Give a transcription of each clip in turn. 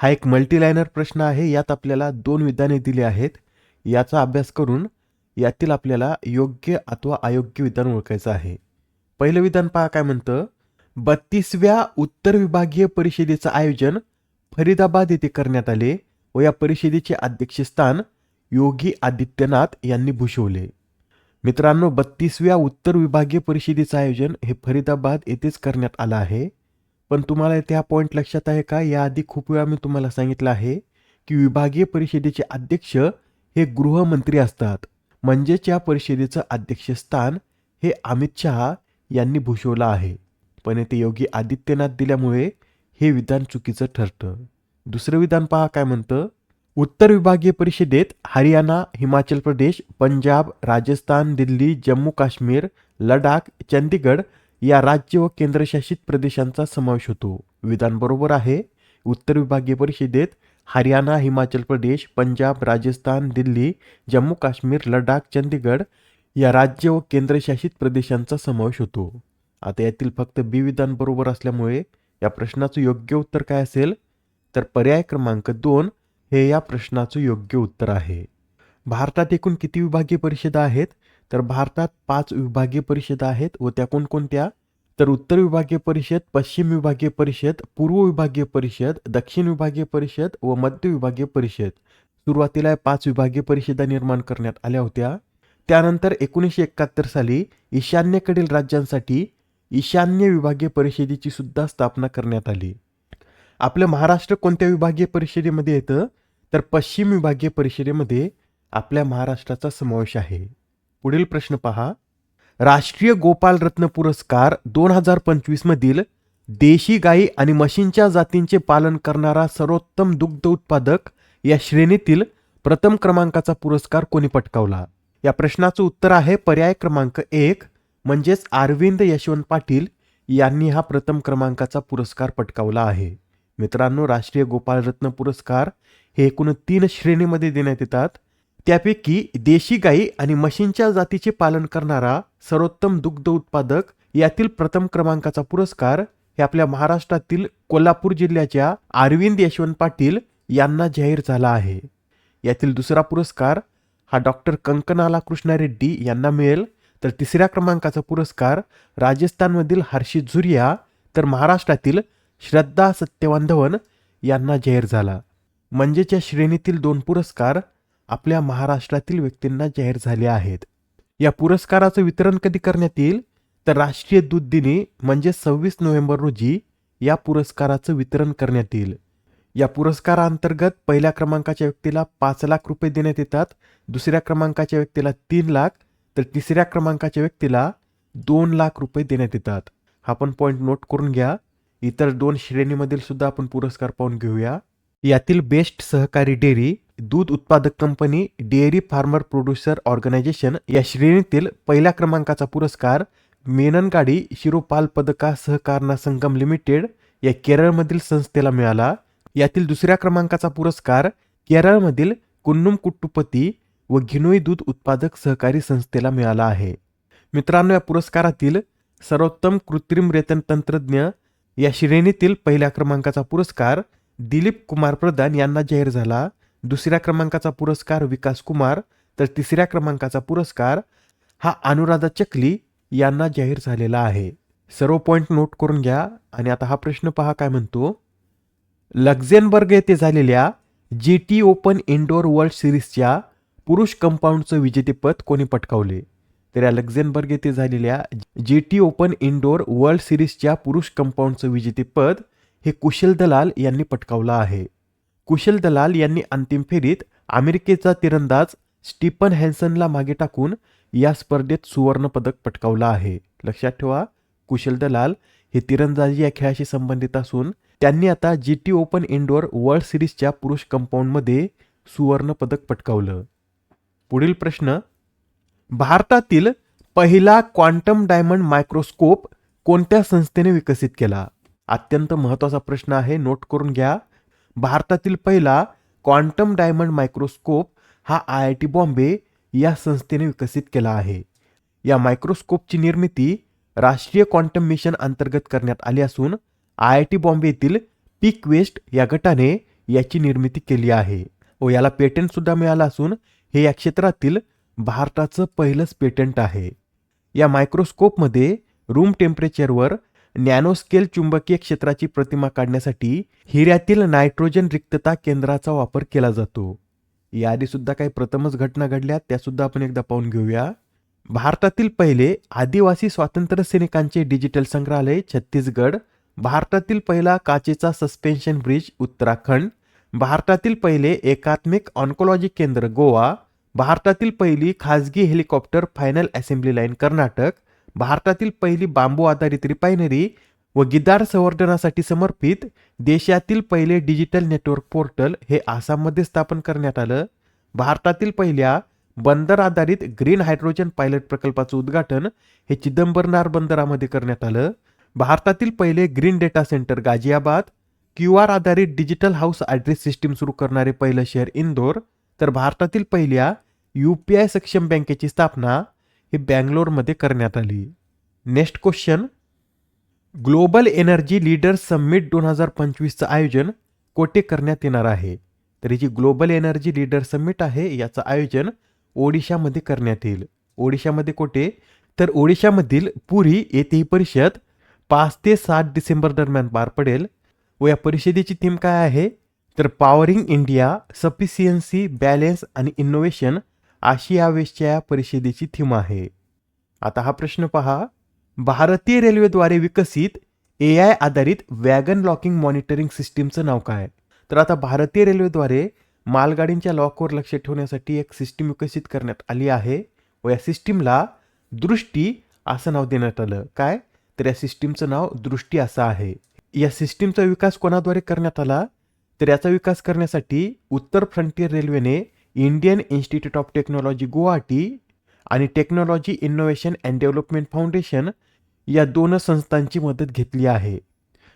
हा एक मल्टीलायनर प्रश्न आहे. यात आपल्याला दोन विधाने दिली आहेत. याचा अभ्यास करून यातील आपल्याला योग्य अथवा अयोग्य विधान ओळखायचं आहे. पहिलं विधान पहा काय म्हणतं? बत्तीसव्या उत्तर विभागीय परिषदेचं आयोजन फरीदाबाद येथे करण्यात आले व या परिषदेचे अध्यक्षस्थान योगी आदित्यनाथ यांनी भूषवले. मित्रांनो बत्तीसव्या उत्तर विभागीय परिषदेचं आयोजन हे फरीदाबाद येथेच करण्यात आलं आहे. पण तुम्हाला त्या पॉईंट लक्षात आहे का? याआधी खूप वेळा मी तुम्हाला सांगितलं आहे की विभागीय परिषदेचे अध्यक्ष हे गृहमंत्री असतात. म्हणजेच या परिषदेचं अध्यक्षस्थान हे अमित शहा यांनी भूषवलं आहे. पण येथे योगी आदित्यनाथ दिल्यामुळे हे विधान चुकीचं ठरतं. दुसरं विधान पहा काय म्हणतं? उत्तर विभागीय परिषदेत हरियाणा हिमाचल प्रदेश पंजाब राजस्थान दिल्ली जम्मू काश्मीर लडाख चंदीगड या राज्य व केंद्रशासित प्रदेशांचा समावेश होतो. विधान बरोबर आहे. उत्तर विभागीय परिषदेत हरियाणा हिमाचल प्रदेश पंजाब राजस्थान दिल्ली जम्मू काश्मीर लडाख चंदीगड या राज्य व केंद्रशासित प्रदेशांचा समावेश होतो. आता यातील फक्त बी विधान बरोबर असल्यामुळे या प्रश्नाचं योग्य उत्तर काय असेल? तर पर्याय क्रमांक दोन हे या प्रश्नाचं योग्य उत्तर आहे. भारतात एकूण किती विभागीय परिषदा आहेत? तर भारतात पाच विभागीय परिषदा आहेत व त्या कोणकोणत्या? तर उत्तर विभागीय परिषद पश्चिम विभागीय परिषद पूर्व विभागीय परिषद दक्षिण विभागीय परिषद व मध्य विभागीय परिषद. सुरुवातीला पाच विभागीय परिषदा निर्माण करण्यात आल्या होत्या. त्यानंतर एकोणीसशे एकाहत्तर साली ईशान्येकडील राज्यांसाठी ईशान्य विभागीय परिषदेची सुद्धा स्थापना करण्यात आली. आपलं महाराष्ट्र कोणत्या विभागीय परिषदेमध्ये येतं? तर पश्चिम विभागीय परिषदेमध्ये आपल्या महाराष्ट्राचा समावेश आहे. पुढील प्रश्न पहा. राष्ट्रीय गोपाल रत्न पुरस्कार दोन हजार पंचवीसमधील देशी गाई आणि म्हशींच्या जातींचे पालन करणारा सर्वोत्तम दुग्ध उत्पादक या श्रेणीतील प्रथम क्रमांकाचा पुरस्कार कोणी पटकावला? या प्रश्नाचं उत्तर आहे पर्याय क्रमांक एक म्हणजेच अरविंद यशवंत पाटील यांनी हा प्रथम क्रमांकाचा पुरस्कार पटकावला आहे. मित्रांनो राष्ट्रीय गोपालरत्न पुरस्कार हे एकूण तीन श्रेणीमध्ये देण्यात येतात. त्यापैकी देशी गाई आणि म्हशींच्या जातीचे पालन करणारा सर्वोत्तम दुग्ध उत्पादक यातील प्रथम क्रमांकाचा पुरस्कार हे आपल्या महाराष्ट्रातील कोल्हापूर जिल्ह्याच्या अरविंद यशवंत पाटील यांना जाहीर झाला आहे. यातील दुसरा पुरस्कार हा डॉक्टर कंकनाला कृष्णा रेड्डी यांना मिळेल. तर तिसऱ्या क्रमांकाचा पुरस्कार राजस्थानमधील हर्षित झुरिया तर महाराष्ट्रातील श्रद्धा सत्यवान धवन यांना जाहीर झाला. म्हणजेच या श्रेणीतील दोन पुरस्कार आपल्या महाराष्ट्रातील व्यक्तींना जाहीर झाले आहेत. या पुरस्काराचं वितरण कधी करण्यात येईल? तर राष्ट्रीय दूध दिनी म्हणजे सव्वीस नोव्हेंबर रोजी या पुरस्काराचं वितरण करण्यात येईल. या पुरस्काराअंतर्गत पहिल्या क्रमांकाच्या व्यक्तीला पाच लाख रुपये देण्यात येतात दुसऱ्या क्रमांकाच्या व्यक्तीला तीन लाख तर तिसऱ्या क्रमांकाच्या व्यक्तीला दोन लाख रुपये देण्यात येतात. हा पण पॉईंट नोट करून घ्या. इतर दोन श्रेणीमधील सुद्धा आपण पुरस्कार पाहून घेऊया. यातील बेस्ट सहकारी डेअरी दूध उत्पादक company dairy farmer producer organisation या श्रेणीतील पहिल्या क्रमांकाचा पुरस्कार मेननगाडी शिरोपाल पदका सहकारना संगम लिमिटेड या केरळमधील संस्थेला मिळाला. यातील दुसऱ्या क्रमांकाचा पुरस्कार केरळमधील कुन्नुम कुट्टुपती व घिनोई दूध उत्पादक सहकारी संस्थेला मिळाला आहे. मित्रांनो या पुरस्कारातील सर्वोत्तम कृत्रिम रेतन तंत्रज्ञ या श्रेणीतील पहिल्या क्रमांकाचा पुरस्कार दिलीप कुमार प्रधान यांना जाहीर झाला. दुसऱ्या क्रमांकाचा पुरस्कार विकास कुमार तर तिसऱ्या क्रमांकाचा पुरस्कार हा अनुराधा चकली यांना जाहीर झालेला आहे. सर्व पॉईंट नोट करून घ्या आणि आता हा प्रश्न पहा काय म्हणतो. लक्झेनबर्ग येथे झालेल्या G T open indoor world सिरीजच्या पुरुष कंपाऊंडचं विजेतेपद कोणी पटकावले? तर या लक्झेनबर्ग येथे झालेल्या G T open indoor world सिरीजच्या पुरुष कंपाऊंडचं विजेतेपद हे कुशल दलाल यांनी पटकावलं आहे. कुशल दलाल यांनी अंतिम फेरीत अमेरिकेचा तिरंदाज स्टीफन हॅन्सनला मागे टाकून या स्पर्धेत सुवर्णपदक पटकावलं आहे. लक्षात ठेवा कुशल दलाल हे तिरंदाजी या खेळाशी संबंधित असून त्यांनी आता G T open indoor world सिरीजच्या पुरुष कंपाऊंडमध्ये सुवर्णपदक पटकावलं. पुढील प्रश्न भारतातील पहिला क्वांटम डायमंड मायक्रोस्कोप कोणत्या संस्थेने विकसित केला? अत्यंत महत्त्वाचा प्रश्न आहे नोट करून घ्या. भारतातील पहिला क्वांटम डायमंड मायक्रोस्कोप हा आय आय टी बॉम्बे या संस्थेने विकसित केला आहे. या मायक्रोस्कोपची निर्मिती राष्ट्रीय क्वांटम मिशन अंतर्गत करण्यात आली असून आय आय टी बॉम्बे येथील पीक वेस्ट या गटाने याची निर्मिती केली आहे व याला पेटंट सुद्धा मिळालं असून हे या क्षेत्रातील भारताचं पहिलंच पेटंट आहे. या मायक्रोस्कोपमध्ये रूम टेम्परेचरवर नॅनोस्केल चुंबकीय क्षेत्राची प्रतिमा काढण्यासाठी हिऱ्यातील नायट्रोजन रिक्तता केंद्राचा वापर केला जातो. याआधी सुद्धा काही प्रथमच घटना घडल्या त्यासुद्धा आपण एकदा पाहून घेऊया. भारतातील पहिले आदिवासी स्वातंत्र्य सैनिकांचे डिजिटल संग्रहालय छत्तीसगड. भारतातील पहिला काचेचा सस्पेन्शन ब्रिज उत्तराखंड. भारतातील पहिले एकात्मिक ऑन्कोलॉजी केंद्र गोवा. भारतातील पहिली खाजगी helicopter final assembly line Karnataka. भारतातील पहिली बांबू आधारित रिफायनरी व गिदार संवर्धनासाठी समर्पित देशातील पहिले डिजिटल नेटवर्क पोर्टल हे आसाममध्ये स्थापन करण्यात आलं. भारतातील पहिल्या बंदर आधारित ग्रीन हायड्रोजन पायलट प्रकल्पाचं उद्घाटन हे चिदंबरनार बंदरामध्ये करण्यात आलं. भारतातील पहिले green data centre Ghaziabad Q R आधारित डिजिटल हाऊस ॲड्रेस सिस्टीम सुरू करणारे पहिलं शहर इंदोर तर भारतातील पहिल्या यू पी आय सक्षम बँकेची स्थापना ही बँगलोरमध्ये करण्यात आली. Next question. Global energy leader summit दोन हजार पंचवीसचं आयोजन कोठे करण्यात येणार आहे? तर ही जी ग्लोबल एनर्जी लीडर समिट आहे याचं आयोजन ओडिशामध्ये करण्यात येईल. ओडिशामध्ये कोठे? तर ओडिशामधील पुरी येथे ही परिषद पाच ते सात डिसेंबर दरम्यान पार पडेल. व या परिषदेची थीम काय आहे? तर पॉवरिंग इंडिया सफिशियन्सी बॅलेन्स आणि इनोव्हेशन अशी यावेळेसच्या या परिषदेची थीम आहे. आता हा प्रश्न पहा. भारतीय रेल्वेद्वारे विकसित ए आय आधारित वॅगन लॉकिंग मॉनिटरिंग सिस्टीमचं नाव काय? तर आता भारतीय रेल्वेद्वारे मालगाडींच्या लॉकवर लक्ष ठेवण्यासाठी एक सिस्टीम विकसित करण्यात आली आहे व या सिस्टीमला दृष्टी असं नाव देण्यात आलं. काय? तर या सिस्टीमचं नाव दृष्टी असं आहे. या सिस्टीमचा विकास कोणाद्वारे करण्यात आला? तर याचा विकास करण्यासाठी उत्तर फ्रंटियर रेल्वेने Indian Institute of Technology Guwahati आणि technology innovation and development foundation या दोन संस्थांची मदत घेतली आहे.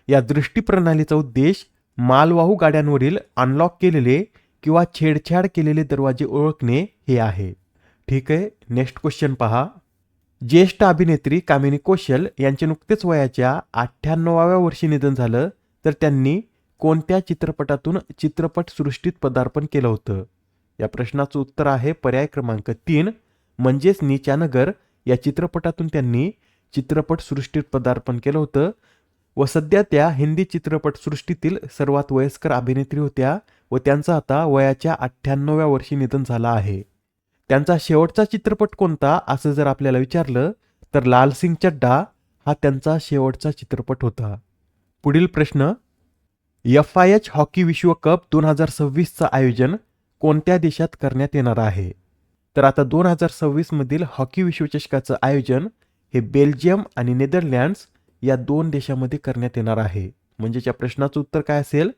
या दृष्टी प्रणालीचा उद्देश मालवाहू गाड्यांवरील अनलॉक केलेले किंवा छेडछाड केलेले दरवाजे ओळखणे हे आहे. ठीक आहे नेक्स्ट क्वेश्चन पहा. ज्येष्ठ अभिनेत्री कामिनी कौशल यांचे नुकतेच वयाच्या अठ्ठ्याण्णवाव्या वर्षी निधन झालं तर त्यांनी कोणत्या चित्रपटातून चित्रपटसृष्टीत पदार्पण केलं होतं? या प्रश्नाचं उत्तर आहे पर्याय क्रमांक तीन म्हणजेच नीचानगर या चित्रपटातून त्यांनी चित्रपटसृष्टीत पदार्पण केलं होतं व सध्या त्या हिंदी चित्रपटसृष्टीतील सर्वात वयस्कर अभिनेत्री होत्या व त्यांचं आता वयाच्या अठ्ठ्याण्णव्या वर्षी निधन झालं आहे. त्यांचा शेवटचा चित्रपट कोणता असं जर आपल्याला विचारलं तर लालसिंग चड्डा हा त्यांचा शेवटचा चित्रपट होता. पुढील प्रश्न एफ आय एच हॉकी विश्वकप दोन हजार सव्वीसचं आयोजन कोणत्या देशात करण्यात येणार आहे? तर आता दोन हजार सव्वीसमधील हॉकी विश्वचषकाचं आयोजन हे बेल्जियम आणि नेदरलँड्स या दोन देशामध्ये करण्यात येणार आहे. म्हणजेच या प्रश्नाचं उत्तर काय असेल?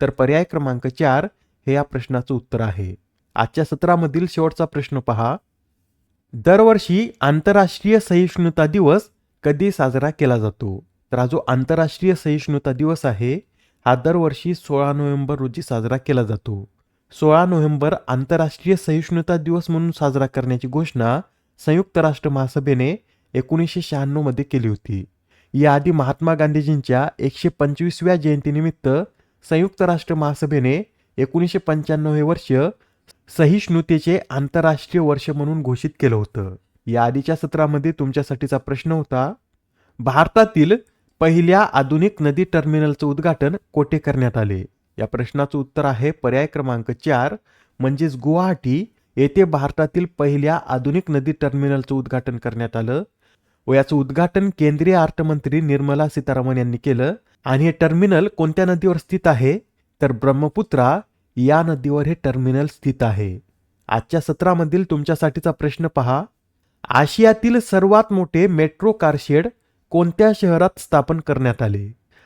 तर पर्याय क्रमांक चार हे या प्रश्नाचं उत्तर आहे. आजच्या सत्रामधील शेवटचा प्रश्न पहा. दरवर्षी आंतरराष्ट्रीय सहिष्णुता दिवस कधी साजरा केला जातो? तर हा जो आंतरराष्ट्रीय सहिष्णुता दिवस आहे हा दरवर्षी सोळा नोव्हेंबर रोजी साजरा केला जातो. सोळा नोव्हेंबर आंतरराष्ट्रीय सहिष्णुता दिवस म्हणून साजरा करण्याची घोषणा संयुक्त राष्ट्र महासभेने एकोणीसशे शहाण्णवमध्ये केली होती. याआधी महात्मा गांधीजींच्या एकशे पंचवीसव्या जयंतीनिमित्त संयुक्त राष्ट्र महासभेने एकोणीसशे पंच्याण्णव हे वर्ष सहिष्णुतेचे आंतरराष्ट्रीय वर्ष म्हणून घोषित केलं होतं. या आधीच्या सत्रामध्ये तुमच्यासाठीचा प्रश्न होता भारतातील पहिल्या आधुनिक नदी टर्मिनलचं उद्घाटन कोठे करण्यात आले? या प्रश्नाचं उत्तर आहे पर्याय क्रमांक चार म्हणजेच गुवाहाटी येथे भारतातील पहिल्या आधुनिक नदी टर्मिनलचं उद्घाटन करण्यात आलं. व याचं उद्घाटन केंद्रीय अर्थमंत्री निर्मला सीतारामन यांनी केलं. आणि हे टर्मिनल कोणत्या नदीवर स्थित आहे? तर ब्रह्मपुत्रा या नदीवर हे टर्मिनल स्थित आहे. आजच्या सत्रामधील तुमच्यासाठीचा प्रश्न पहा. आशियातील सर्वात मोठे मेट्रो कारशेड कोणत्या शहरात स्थापन करण्यात आले?